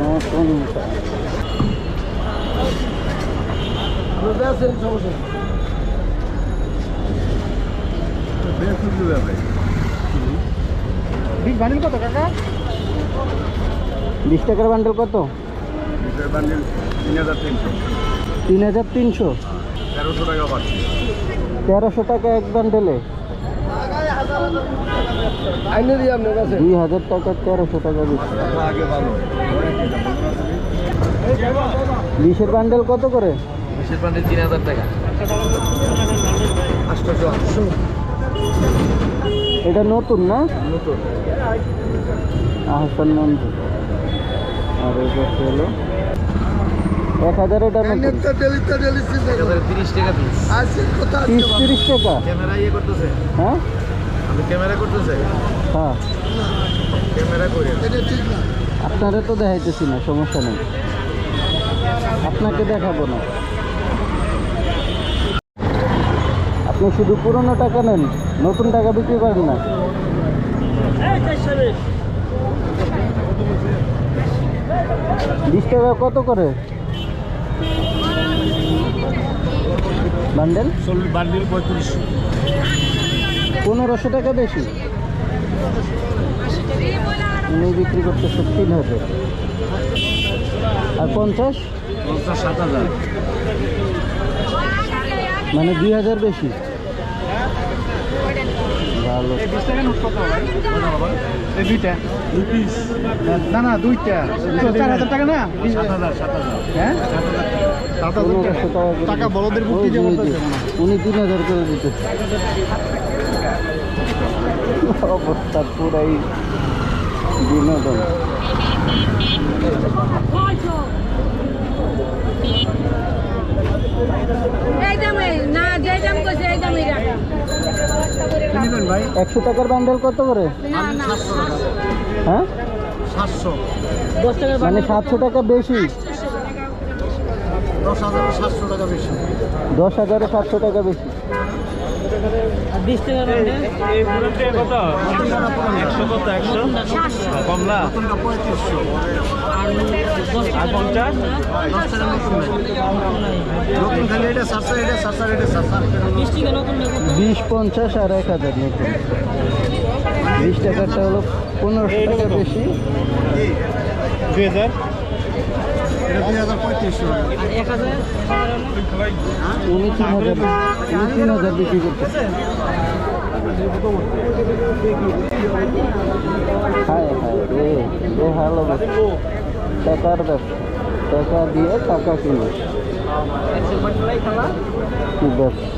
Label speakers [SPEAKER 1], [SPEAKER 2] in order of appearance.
[SPEAKER 1] নতুন
[SPEAKER 2] বান্ডিল কত কাকা?
[SPEAKER 1] বিশ টাকার বান্ডেল কত?
[SPEAKER 3] তিন হাজার তিনশো।
[SPEAKER 1] তিন হাজার তিনশো
[SPEAKER 3] তেরোশো টাকা
[SPEAKER 1] তেরোশো টাকা এক বান্ডেলে।
[SPEAKER 2] আইনে দিই আপনার কাছে?
[SPEAKER 1] দুই হাজার টাকা তেরোশো টাকা দিচ্ছে।
[SPEAKER 3] আগে ভালো
[SPEAKER 1] বিশের বান্ডেল কত করে?
[SPEAKER 2] বিশের বান্ডিল তিন হাজার টাকা।
[SPEAKER 1] এটা নতুন না?
[SPEAKER 2] নতুন।
[SPEAKER 1] আহসান মঞ্জুর আর পাশে হলো এক হাজার এটা
[SPEAKER 2] তিরিশ টাকা
[SPEAKER 1] তিরিশ টাকা?
[SPEAKER 2] ক্যামেরা ইয়ে
[SPEAKER 1] হ্যাঁ?
[SPEAKER 2] আমি ক্যামেরা করতেছে।
[SPEAKER 1] হ্যাঁ।
[SPEAKER 2] ক্যামেরা করে।
[SPEAKER 1] আপনারা তো দেখাইতেছি না সমস্যা নেই। আপনাকে দেখাবো না। আপনি শুধু পুরনো টাকা নেন নতুন টাকা বিক্রি করেন না। বিশ টাকা কত করে? বান্ডেল?
[SPEAKER 3] বান্ডিল পঁয়ত্রিশশো
[SPEAKER 1] পনেরোশো টাকা বেশি। উনি বিক্রি করতেছে তিন হাজার আর পঞ্চাশ?
[SPEAKER 3] পঞ্চাশ সাত হাজার।
[SPEAKER 1] মানে দুই হাজার বেশি। ভালো।
[SPEAKER 2] দুইটা? না না দুইটা। চার হাজার টাকা না? হ্যাঁ?
[SPEAKER 1] টাকা
[SPEAKER 2] হয়।
[SPEAKER 1] উনি তিন হাজার করে দিতেছে। অবস্থা পুরাই বিনোদন। একশো টাকার ব্যান্ডেল কত করে? হ্যাঁ? মানে সাতশো টাকা বেশি।
[SPEAKER 3] দশ হাজার সাতশো টাকা বেশি।
[SPEAKER 1] টাকা বেশি
[SPEAKER 4] আর বিশ
[SPEAKER 3] একশো কত একশো? কমলা? আর পঞ্চাশ
[SPEAKER 4] বিশ
[SPEAKER 1] আর এক হাজার নতুন। বিশ টাকারটা হলো পনেরোশো টাকা বেশি।
[SPEAKER 3] দুই হাজার এটা দুই হাজার পঁয়ত্রিশশো
[SPEAKER 4] আর এক হাজার
[SPEAKER 1] উনি তিন হাজার? উনি তিন হাজার বিক্রি করতেছে। হায় হায় রে এ ভালো ব্যবসা টাকার ব্যবসা টাকা দিয়ে টাকা কিনে। কি ব্যবসা